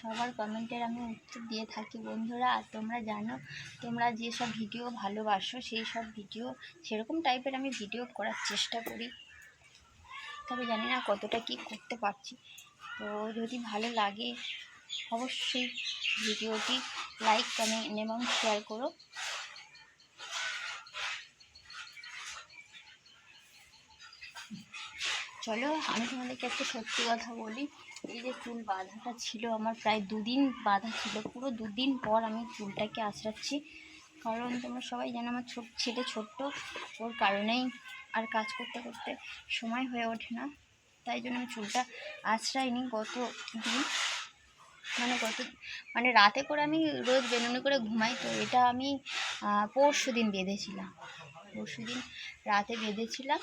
সবার কমেন্টের আমি উত্তর দিয়ে থাকি। বন্ধুরা, আর তোমরা জানো, তোমরা যেসব ভিডিও ভালোবাসো, সেই সব ভিডিও সেরকম টাইপের আমি ভিডিও করার চেষ্টা করি। তবে জানি না কতটা কি করতে পারছি। তো যদি ভালো লাগে, অবশ্যই ভিডিওটি লাইক কমেন্ট এবং শেয়ার করো। চলো, আমি তোমাদেরকে একটা সত্যি কথা বলি। এই যে চুল বাঁধাটা ছিল, আমার প্রায় দুদিন বাঁধা ছিল। পুরো দুদিন পর আমি চুলটাকে আঁচড়াচ্ছি কারণ তোমরা সবাই জানো, আমার ছোট ছেলে ছোট্ট, ওর কারণেই আর কাজ করতে করতে সময় হয়ে ওঠে না। তাই জন্য আমি চুলটা আঁচড়াইনি গত দিন। মানে গত মানে রাতে করে আমি রোজ বেনুনি করে ঘুমাই, তো এটা আমি পরশু দিন বেঁধেছিলাম। পরশু দিন রাতে বেঁধেছিলাম।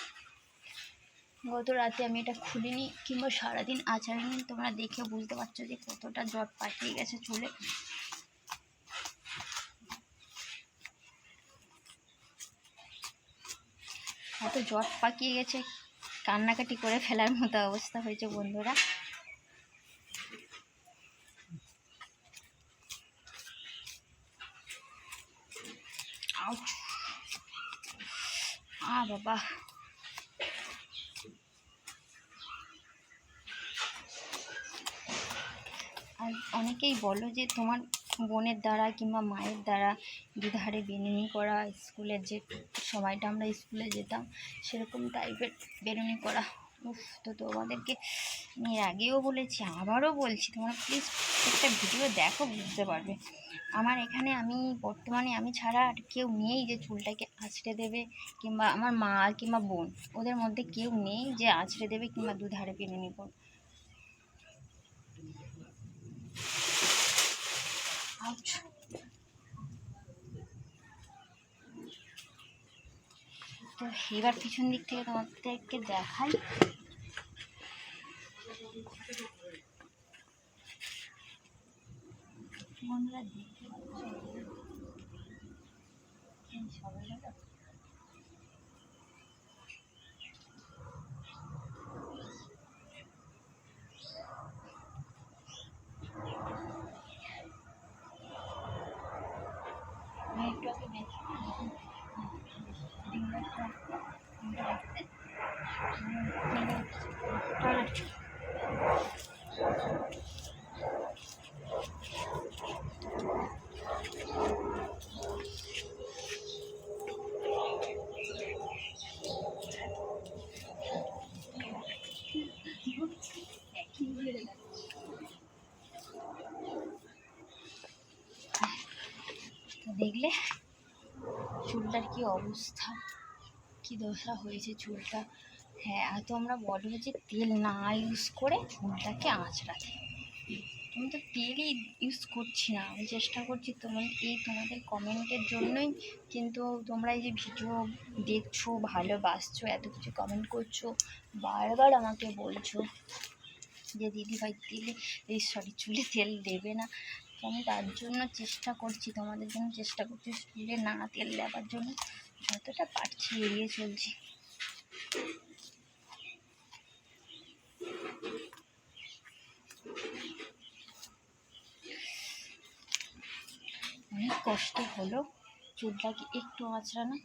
গত রাতে আমি এটা খুলিনি, কিংবা সারাদিন আচারিনি, তোমরা দেখে বুঝতে পারছ যে কতটা জট পাঠিয়ে গেছে চুলে। এত জট পাকিয়ে গেছে, কান্নাকাটি করে ফেলার মতো অবস্থা হয়েছে বন্ধুরা। আ বাবা। অনেকেই বলো যে তোমার বোনের দ্বারা কিংবা মায়ের দ্বারা দুধারে বেনুনি করা, স্কুলের যে সময়টা আমরা স্কুলে যেতাম, সেরকম টাইপের বেনুনি করা। উফ, তো তোমাদেরকে এর আগেও বলেছি, আবারও বলছি, তোমরা প্লিজ একটা ভিডিও দেখো, বুঝতে পারবে। আমার এখানে আমি, বর্তমানে আমি ছাড়া আর কেউ নেই যে চুলটাকে আঁচড়ে দেবে, কিংবা আমার মা কিংবা বোন, ওদের মধ্যে কেউ নেই যে আঁচড়ে দেবে কিংবা দুধারে বেনুনি করবে এবার পিছন দিক থেকে তোমাদেরকে দেখাই। দেখতে দেখলে চুলটার কি অবস্থা? কি দশা হয়েছে চুলটা? হ্যাঁ আর তোমরা বলো যে তেল না ইউজ করে চুলটাকে আঁচড়াতে। আমি তো তেলই ইউজ করছি না, আমি চেষ্টা করছি তোমার এই তোমাদের কমেন্টের জন্যই। কিন্তু তোমরা এই যে ভিডিও দেখছ, ভালোবাসছো, এত কিছু কমেন্ট করছ, বারবার আমাকে বলছো যে দিদি ভাই তেলে, এই সরি চুলে তেল দেবে না। আমি তার জন্য চেষ্টা করছি, তোমাদের জন্য চেষ্টা করছি স্কুলে না তেল দেওয়ার জন্য। যতটা পারছি এড়িয়ে চলছি। অনেক কষ্ট হলো, চুলটাকে একটু আঁচড়ানো।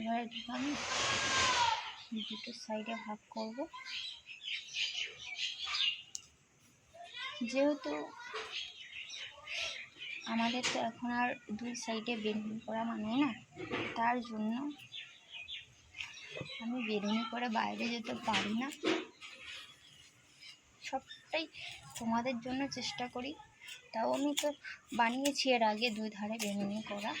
এবার আমি দুটো সাইডে ভাগ করব। যেহেতু আমাদের তো এখন আর দুই সাইডে বেরুনি করা মানে না। তার জন্য আমি বেরুনি করে বাইরে যেতে পারি না। সবটাই তোমাদের জন্য চেষ্টা করি। তাও আমি তো বানিয়েছি এর আগে দুই ধারে বেরুনি করা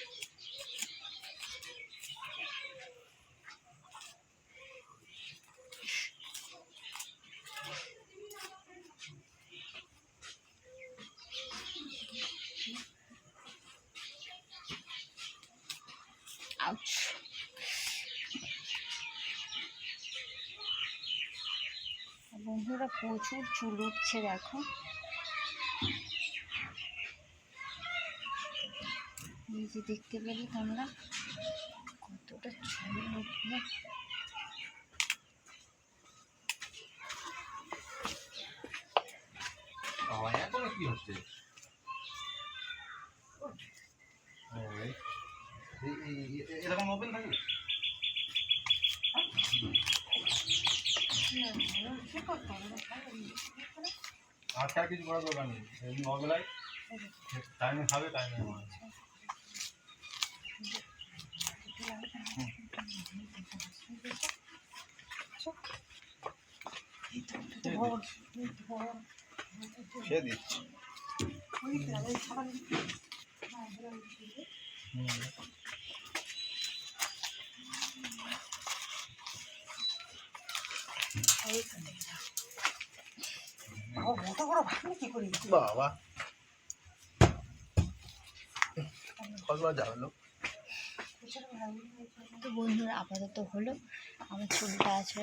বন্ধুরা প্রচুর চুল উঠছে, দেখো। যে দেখতে পেলে তোমরা, কতটা চুল উঠল। এরকম ওপেন থাকবে? আর কিছু করার দরকার নেই। নর্মালাই টাইমে খাবে টাইমে সে দিচ্ছি। বাবা। কতবার জানলো। তো বন্ধুরা আপাতত হলো। আমার চুলটা আছে